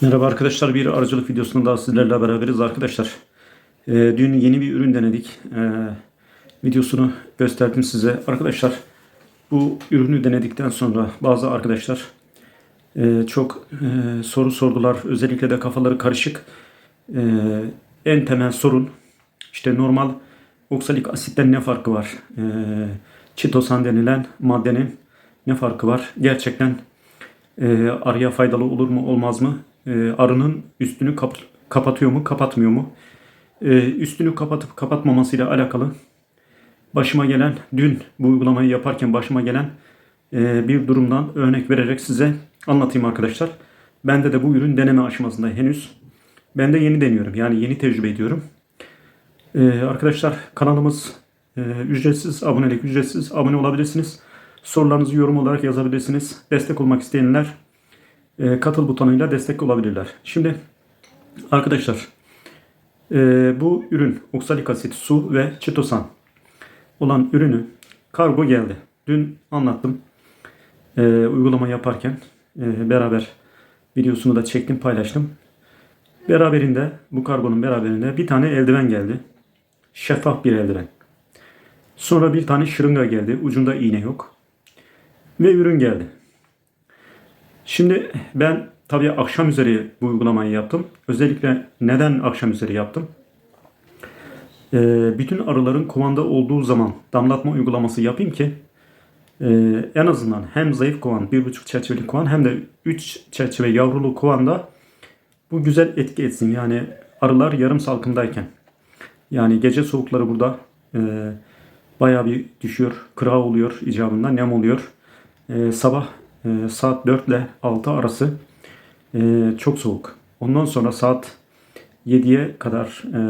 Merhaba arkadaşlar bir arıcılık videosunda daha sizlerle beraberiz arkadaşlar. Ee, dün yeni bir ürün denedik. Ee, videosunu gösterdim size. Arkadaşlar bu ürünü denedikten sonra bazı arkadaşlar e, çok e, soru sordular. Özellikle de kafaları karışık. Ee, en temel sorun işte normal oksalik asitten ne farkı var? Ee, çitosan denilen maddenin ne farkı var? Gerçekten e, arıya faydalı olur mu olmaz mı? E, arının üstünü kap- kapatıyor mu kapatmıyor mu? E, üstünü kapatıp kapatmamasıyla alakalı başıma gelen dün bu uygulamayı yaparken başıma gelen e, bir durumdan örnek vererek size anlatayım arkadaşlar. Bende de bu ürün deneme aşamasında henüz. Ben de yeni deniyorum yani yeni tecrübe ediyorum. E, arkadaşlar kanalımız e, ücretsiz, abonelik ücretsiz. Abone olabilirsiniz. Sorularınızı yorum olarak yazabilirsiniz. Destek olmak isteyenler e, katıl butonuyla destek olabilirler. Şimdi arkadaşlar e, bu ürün oksalik asit, su ve çitosan olan ürünü kargo geldi. Dün anlattım. E, uygulama yaparken beraber videosunu da çektim paylaştım. Beraberinde bu kargonun beraberinde bir tane eldiven geldi. Şeffaf bir eldiven. Sonra bir tane şırınga geldi. Ucunda iğne yok. Ve ürün geldi. Şimdi ben tabii akşam üzeri bu uygulamayı yaptım. Özellikle neden akşam üzeri yaptım? Ee, bütün arıların kovanda olduğu zaman damlatma uygulaması yapayım ki e, en azından hem zayıf kovan, 1,5 çerçeveli kovan hem de 3 çerçeve yavrulu kovanda bu güzel etki etsin. Yani arılar yarım salkımdayken. Yani gece soğukları burada e, bayağı bir düşüyor. Kıra oluyor icabında, nem oluyor. E, sabah e, saat 4 ile 6 arası e, çok soğuk. Ondan sonra saat 7'ye kadar e,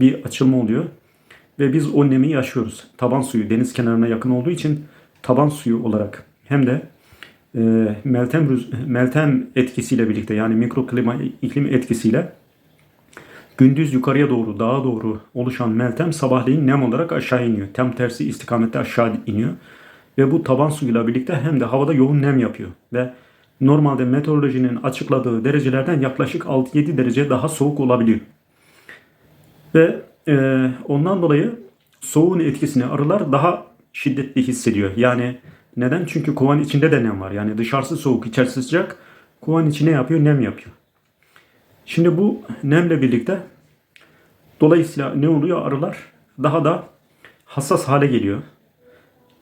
bir açılma oluyor. Ve biz o nemi yaşıyoruz. Taban suyu deniz kenarına yakın olduğu için taban suyu olarak hem de e, meltem, meltem etkisiyle birlikte yani mikroklima iklim etkisiyle gündüz yukarıya doğru dağa doğru oluşan meltem sabahleyin nem olarak aşağı iniyor. Tam tersi istikamette aşağı iniyor. Ve bu taban suyuyla birlikte hem de havada yoğun nem yapıyor. Ve normalde meteorolojinin açıkladığı derecelerden yaklaşık 6-7 derece daha soğuk olabiliyor. Ve e, ondan dolayı soğuğun etkisini arılar daha şiddetli hissediyor. Yani neden? Çünkü kovan içinde de nem var. Yani dışarısı soğuk, içerisi sıcak. Kovan içine yapıyor, nem yapıyor. Şimdi bu nemle birlikte dolayısıyla ne oluyor? Arılar daha da hassas hale geliyor.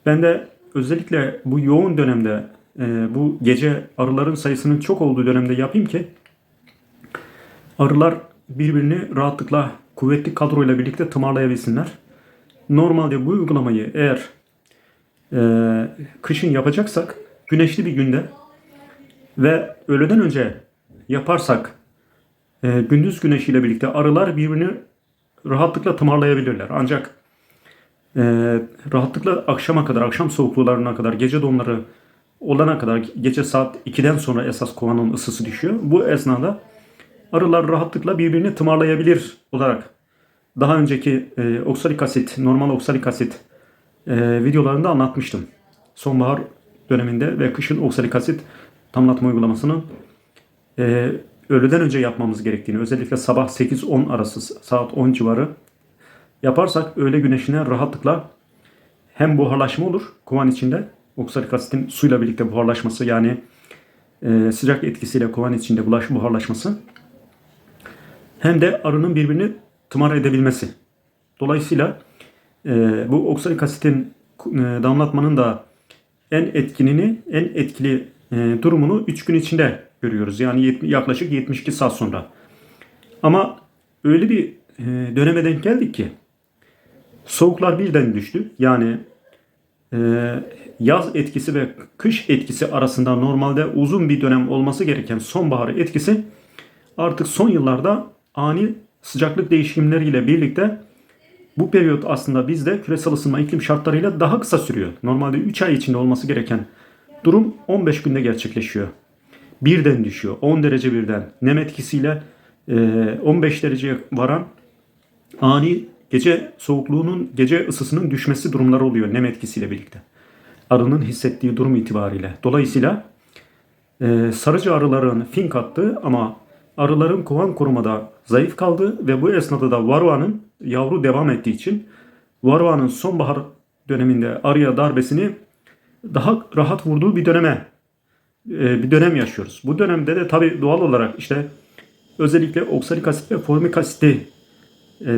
Ben de özellikle bu yoğun dönemde e, bu gece arıların sayısının çok olduğu dönemde yapayım ki arılar birbirini rahatlıkla kuvvetli kadroyla birlikte tımarlayabilsinler. Normalde bu uygulamayı eğer e, kışın yapacaksak güneşli bir günde ve öğleden önce yaparsak e, gündüz güneşiyle birlikte arılar birbirini rahatlıkla tımarlayabilirler. Ancak e, rahatlıkla akşama kadar, akşam soğukluğlarına kadar, gece donları olana kadar gece saat 2'den sonra esas kovanın ısısı düşüyor. Bu esnada arılar rahatlıkla birbirini tımarlayabilir olarak daha önceki e, oksalik asit, normal oksalik asit e, videolarında anlatmıştım. Sonbahar döneminde ve kışın oksalik asit damlatma uygulamasını e, öğleden önce yapmamız gerektiğini, özellikle sabah 8-10 arası saat 10 civarı yaparsak öğle güneşine rahatlıkla hem buharlaşma olur kovan içinde oksalik asitin suyla birlikte buharlaşması yani e, sıcak etkisiyle kovan içinde bulaş buharlaşması hem de arının birbirini tımar edebilmesi. Dolayısıyla e, bu oksalik asitin e, damlatmanın da en etkinini, en etkili e, durumunu 3 gün içinde görüyoruz. Yani yet- yaklaşık 72 saat sonra. Ama öyle bir e, döneme denk geldik ki soğuklar birden düştü. Yani e, yaz etkisi ve kış etkisi arasında normalde uzun bir dönem olması gereken sonbahar etkisi artık son yıllarda ani sıcaklık değişimleriyle birlikte bu periyot aslında bizde küresel ısınma iklim şartlarıyla daha kısa sürüyor. Normalde 3 ay içinde olması gereken durum 15 günde gerçekleşiyor. Birden düşüyor. 10 derece birden. Nem etkisiyle e, 15 dereceye varan ani gece soğukluğunun, gece ısısının düşmesi durumları oluyor nem etkisiyle birlikte. Arının hissettiği durum itibariyle. Dolayısıyla e, sarıcı arıların fink attığı ama arıların kovan korumada zayıf kaldı ve bu esnada da varroanın yavru devam ettiği için varroanın sonbahar döneminde arıya darbesini daha rahat vurduğu bir döneme e, bir dönem yaşıyoruz. Bu dönemde de tabii doğal olarak işte özellikle oksalik asit ve formik asiti e,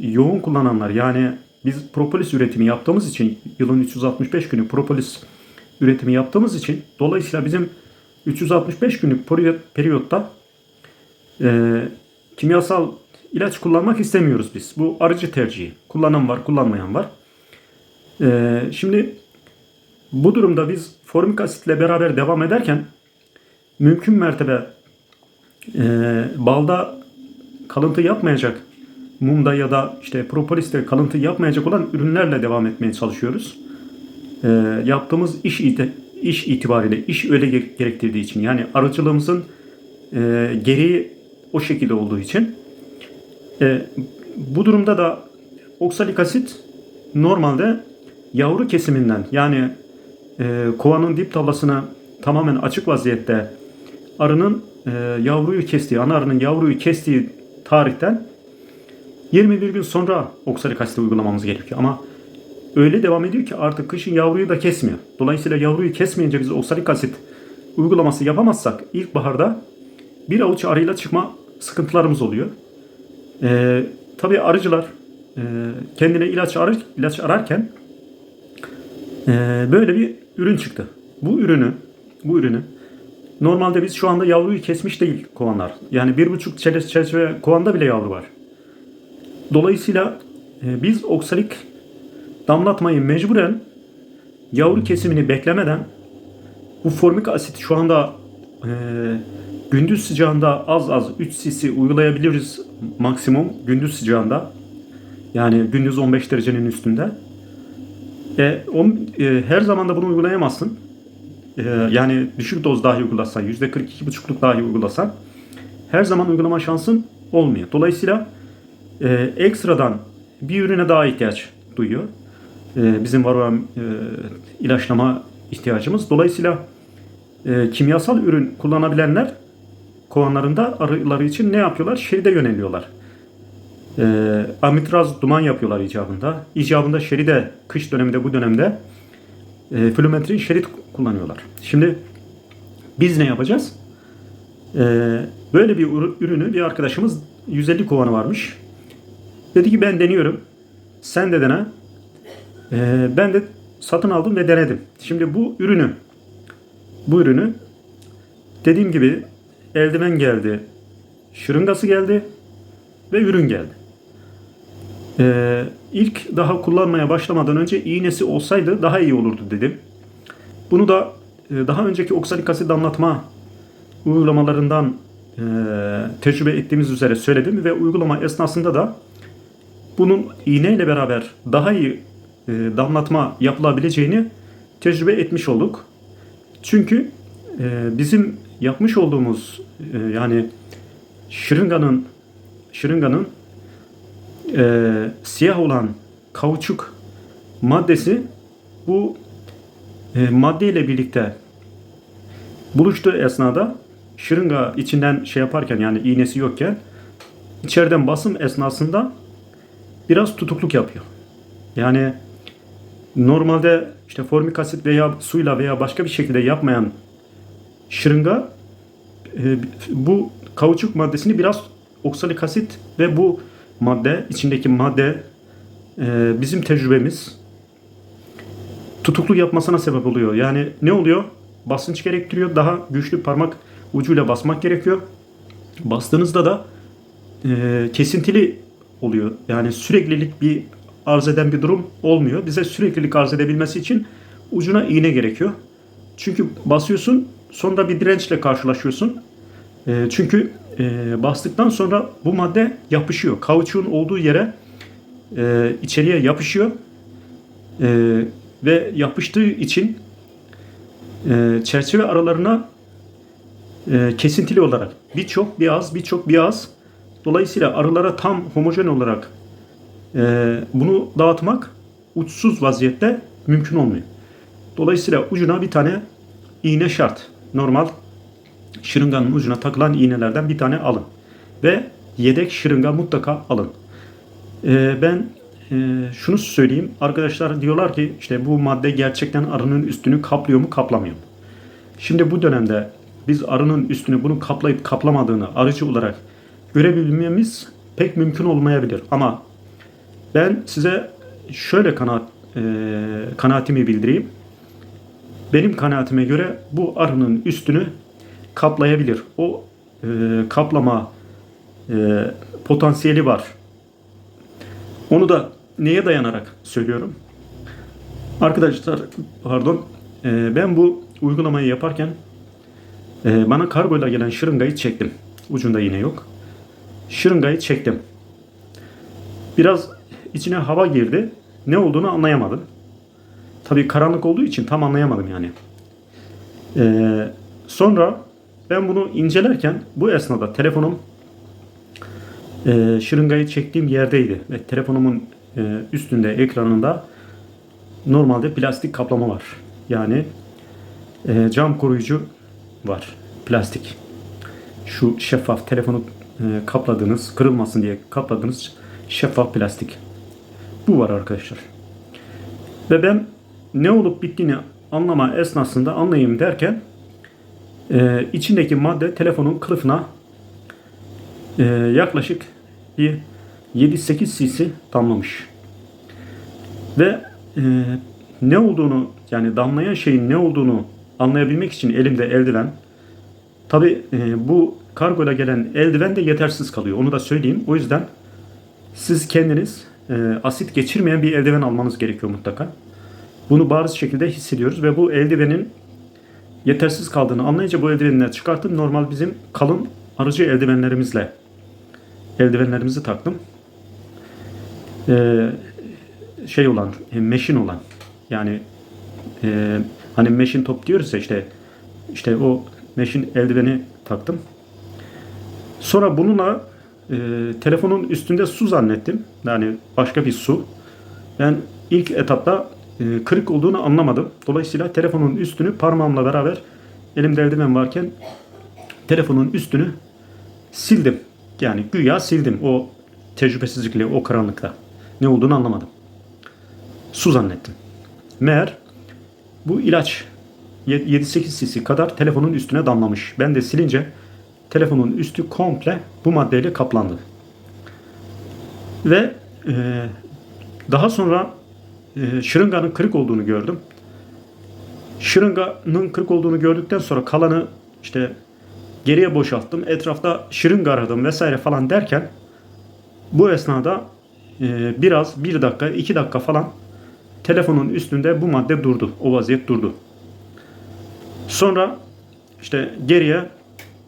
yoğun kullananlar yani biz propolis üretimi yaptığımız için yılın 365 günü propolis üretimi yaptığımız için dolayısıyla bizim 365 günlük periyot- periyotta e, kimyasal ilaç kullanmak istemiyoruz biz. Bu arıcı tercihi. Kullanan var, kullanmayan var. E, şimdi bu durumda biz formik asitle beraber devam ederken mümkün mertebe e, balda kalıntı yapmayacak mumda ya da işte propoliste kalıntı yapmayacak olan ürünlerle devam etmeye çalışıyoruz. E, yaptığımız iş ite- iş itibariyle iş öyle ge- gerektirdiği için yani arıcılığımızın e, gereği o şekilde olduğu için e, bu durumda da oksalik asit normalde yavru kesiminden yani e, kovanın dip tablasına tamamen açık vaziyette arının e, yavruyu kestiği, ana arının yavruyu kestiği tarihten 21 gün sonra oksalik asit uygulamamız gerekiyor. Ama öyle devam ediyor ki artık kışın yavruyu da kesmiyor. Dolayısıyla yavruyu kesmeyince biz oksalik asit uygulaması yapamazsak ilkbaharda bir avuç arıyla çıkma sıkıntılarımız oluyor. E, tabii arıcılar e, kendine ilaç, arı, ilaç ararken ee, böyle bir ürün çıktı. Bu ürünü, bu ürünü normalde biz şu anda yavruyu kesmiş değil kovanlar. Yani bir buçuk çerçeve kovanda bile yavru var. Dolayısıyla e, biz oksalik damlatmayı mecburen yavru kesimini beklemeden bu formik asit şu anda e, gündüz sıcağında az az 3 cc uygulayabiliriz maksimum gündüz sıcağında. Yani gündüz 15 derecenin üstünde. E, o, e, her zaman da bunu uygulayamazsın. E, yani düşük doz dahi uygulasan, %42,5'luk dahi uygulasan her zaman uygulama şansın olmuyor. Dolayısıyla e, ekstradan bir ürüne daha ihtiyaç duyuyor. E, bizim var olan e, ilaçlama ihtiyacımız. Dolayısıyla e, kimyasal ürün kullanabilenler kovanlarında arıları için ne yapıyorlar? Şeride yöneliyorlar. E, amitraz duman yapıyorlar icabında. İcabında şeride kış döneminde bu dönemde e, flümetrin şerit kullanıyorlar. Şimdi biz ne yapacağız? E, böyle bir ür- ürünü bir arkadaşımız 150 kovanı varmış. Dedi ki ben deniyorum. Sen de dene. E, ben de satın aldım ve denedim. Şimdi bu ürünü bu ürünü dediğim gibi eldiven geldi, şırıngası geldi ve ürün geldi. Ee, ilk daha kullanmaya başlamadan önce iğnesi olsaydı daha iyi olurdu dedim. Bunu da e, daha önceki oksalik asit damlatma uygulamalarından e, tecrübe ettiğimiz üzere söyledim ve uygulama esnasında da bunun iğneyle beraber daha iyi e, damlatma yapılabileceğini tecrübe etmiş olduk. Çünkü e, bizim yapmış olduğumuz e, yani şırınganın şırınganın e, siyah olan kauçuk maddesi bu e, madde ile birlikte buluştuğu esnada şırınga içinden şey yaparken yani iğnesi yokken içeriden basım esnasında biraz tutukluk yapıyor. Yani normalde işte formik asit veya suyla veya başka bir şekilde yapmayan şırınga e, bu kauçuk maddesini biraz oksalik asit ve bu madde içindeki madde e, bizim tecrübemiz tutukluk yapmasına sebep oluyor. Yani ne oluyor? Basınç gerektiriyor. Daha güçlü parmak ucuyla basmak gerekiyor. Bastığınızda da e, kesintili oluyor. Yani süreklilik bir arz eden bir durum olmuyor. Bize süreklilik arz edebilmesi için ucuna iğne gerekiyor. Çünkü basıyorsun sonra bir dirençle karşılaşıyorsun. E, çünkü e, bastıktan sonra bu madde yapışıyor. Kauçuğun olduğu yere e, içeriye yapışıyor. E, ve yapıştığı için e, çerçeve aralarına e, kesintili olarak bir çok bir az bir çok bir az dolayısıyla arılara tam homojen olarak e, bunu dağıtmak uçsuz vaziyette mümkün olmuyor. Dolayısıyla ucuna bir tane iğne şart. Normal şırınganın ucuna takılan iğnelerden bir tane alın. Ve yedek şırınga mutlaka alın. Ee, ben e, şunu söyleyeyim. Arkadaşlar diyorlar ki işte bu madde gerçekten arının üstünü kaplıyor mu kaplamıyor mu? Şimdi bu dönemde biz arının üstünü bunu kaplayıp kaplamadığını arıcı olarak görebilmemiz pek mümkün olmayabilir. Ama ben size şöyle kanaat, e, kanaatimi bildireyim. Benim kanaatime göre bu arının üstünü kaplayabilir. O e, kaplama e, potansiyeli var. Onu da neye dayanarak söylüyorum? Arkadaşlar pardon e, ben bu uygulamayı yaparken e, bana kargoyla gelen şırıngayı çektim. Ucunda yine yok. Şırıngayı çektim. Biraz içine hava girdi. Ne olduğunu anlayamadım. Tabii karanlık olduğu için tam anlayamadım yani. Ee, sonra ben bunu incelerken bu esnada telefonum e, şırıngayı çektiğim yerdeydi ve telefonumun e, üstünde ekranında normalde plastik kaplama var. Yani e, cam koruyucu var. Plastik. Şu şeffaf telefonu kapladığınız, kırılmasın diye kapladığınız şeffaf plastik. Bu var arkadaşlar. Ve ben ne olup bittiğini anlama esnasında anlayayım derken e, içindeki madde telefonun kılıfına e, yaklaşık bir 7-8 cc damlamış. Ve e, ne olduğunu yani damlayan şeyin ne olduğunu anlayabilmek için elimde eldiven. Tabi e, bu kargoyla gelen eldiven de yetersiz kalıyor. Onu da söyleyeyim. O yüzden siz kendiniz e, asit geçirmeyen bir eldiven almanız gerekiyor mutlaka. Bunu bariz şekilde hissediyoruz ve bu eldivenin yetersiz kaldığını anlayınca bu eldivenleri çıkarttım. Normal bizim kalın arıcı eldivenlerimizle eldivenlerimizi taktım. Ee, şey olan, e, meşin olan yani e, hani meşin top diyoruz ya işte işte o meşin eldiveni taktım. Sonra bununla e, telefonun üstünde su zannettim. Yani başka bir su. Ben ilk etapta e, kırık olduğunu anlamadım. Dolayısıyla telefonun üstünü parmağımla beraber elimde eldiven varken telefonun üstünü sildim. Yani güya sildim o tecrübesizlikle, o karanlıkta. Ne olduğunu anlamadım. Su zannettim. Meğer bu ilaç 7-8 cc kadar telefonun üstüne damlamış. Ben de silince telefonun üstü komple bu maddeyle kaplandı. Ve e, daha sonra e, şırınganın kırık olduğunu gördüm. Şırınganın kırık olduğunu gördükten sonra kalanı işte geriye boşalttım. Etrafta şırınga aradım vesaire falan derken bu esnada e, biraz bir dakika iki dakika falan telefonun üstünde bu madde durdu. O vaziyet durdu. Sonra işte geriye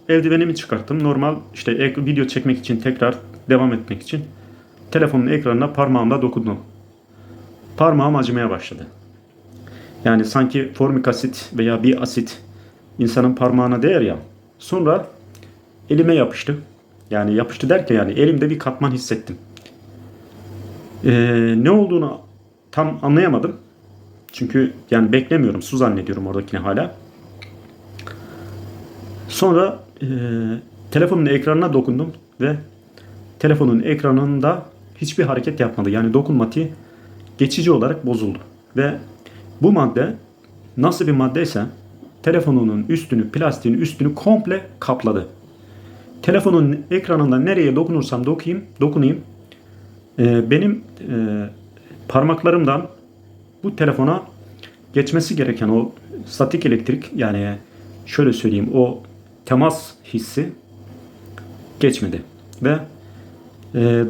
eldivenimi çıkarttım. Normal işte video çekmek için tekrar devam etmek için telefonun ekranına parmağımla dokundum. Parmağım acımaya başladı. Yani sanki formik asit veya bir asit insanın parmağına değer ya. Sonra elime yapıştı. Yani yapıştı derken yani elimde bir katman hissettim. Ee, ne olduğunu tam anlayamadım. Çünkü yani beklemiyorum. Su zannediyorum oradakini hala. Sonra e, telefonun ekranına dokundum ve telefonun ekranında hiçbir hareket yapmadı. Yani dokunmatiği geçici olarak bozuldu. Ve bu madde nasıl bir maddeyse telefonunun üstünü, plastiğin üstünü komple kapladı. Telefonun ekranında nereye dokunursam dokuyayım, dokunayım. e, benim e, parmaklarımdan bu telefona geçmesi gereken o statik elektrik yani şöyle söyleyeyim o temas hissi geçmedi. Ve e,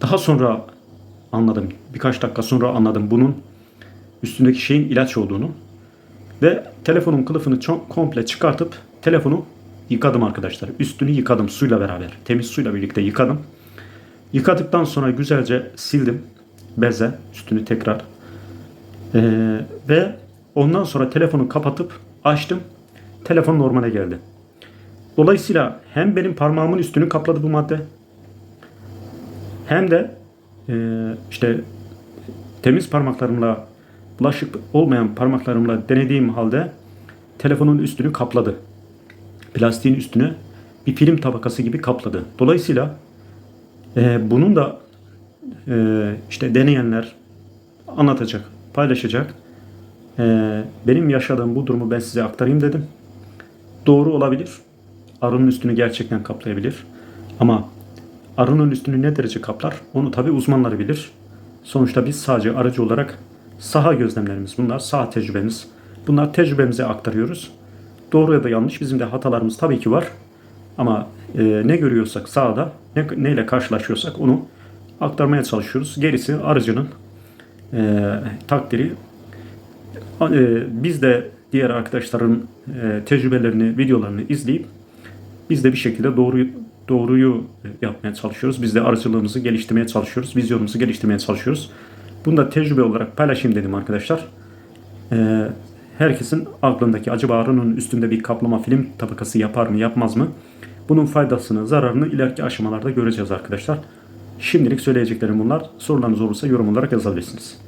daha sonra anladım. Birkaç dakika sonra anladım bunun üstündeki şeyin ilaç olduğunu. Ve telefonun kılıfını çok komple çıkartıp telefonu yıkadım arkadaşlar. Üstünü yıkadım suyla beraber. Temiz suyla birlikte yıkadım. Yıkadıktan sonra güzelce sildim beze üstünü tekrar. Ee, ve ondan sonra telefonu kapatıp açtım. Telefon normale geldi. Dolayısıyla hem benim parmağımın üstünü kapladı bu madde hem de e, işte temiz parmaklarımla bulaşık olmayan parmaklarımla denediğim halde telefonun üstünü kapladı. plastiğin üstüne bir film tabakası gibi kapladı. Dolayısıyla e, bunun da e, işte deneyenler anlatacak, paylaşacak. E, benim yaşadığım bu durumu ben size aktarayım dedim. Doğru olabilir. Arının üstünü gerçekten kaplayabilir. Ama arının üstünü ne derece kaplar? Onu tabi uzmanları bilir. Sonuçta biz sadece aracı olarak saha gözlemlerimiz bunlar, saha tecrübemiz. Bunlar tecrübemize aktarıyoruz. Doğru ya da yanlış bizim de hatalarımız tabii ki var. Ama e, ne görüyorsak sahada, ne, neyle karşılaşıyorsak onu aktarmaya çalışıyoruz. Gerisi aracının e, takdiri. E, biz de diğer arkadaşların e, tecrübelerini, videolarını izleyip biz de bir şekilde doğru doğruyu yapmaya çalışıyoruz. Biz de aracılığımızı geliştirmeye çalışıyoruz. Vizyonumuzu geliştirmeye çalışıyoruz. Bunu da tecrübe olarak paylaşayım dedim arkadaşlar. Ee, herkesin aklındaki acaba arının üstünde bir kaplama film tabakası yapar mı yapmaz mı? Bunun faydasını, zararını ileriki aşamalarda göreceğiz arkadaşlar. Şimdilik söyleyeceklerim bunlar. Sorularınız olursa yorum olarak yazabilirsiniz.